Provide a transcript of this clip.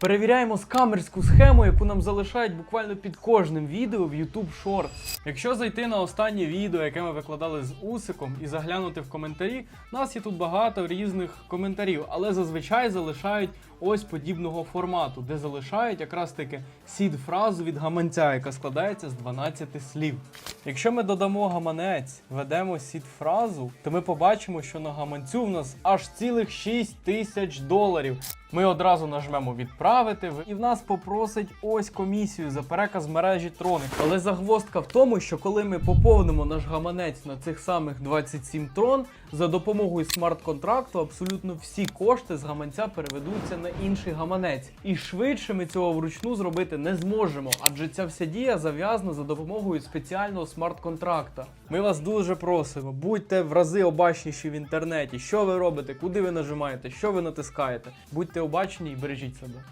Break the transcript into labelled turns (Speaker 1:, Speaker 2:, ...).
Speaker 1: Перевіряємо скамерську схему, яку нам залишають буквально під кожним відео в YouTube Shorts. Якщо зайти на останнє відео, яке ми викладали з Усиком, і заглянути в коментарі, нас є тут багато різних коментарів, але зазвичай залишають ось подібного формату, де залишають якраз таки сід-фразу від гаманця, яка складається з 12 слів. Якщо ми додамо гаманець, введемо сід-фразу, то ми побачимо, що на гаманцю в нас аж цілих 6 тисяч доларів. Ми одразу нажмемо відправити, і в нас попросить ось комісію за переказ мережі Троник. Але загвоздка в тому, що коли ми поповнимо наш гаманець на цих самих 27 трон, за допомогою смарт-контракту абсолютно всі кошти з гаманця переведуться на інший гаманець. І швидше ми цього вручну зробити не зможемо, адже ця вся дія зав'язана за допомогою спеціального смарт-контракта. Ми вас дуже просимо, будьте в рази обачніші в інтернеті. Що ви робите, куди ви нажимаєте, що ви натискаєте. Будьте обачні і бережіть себе.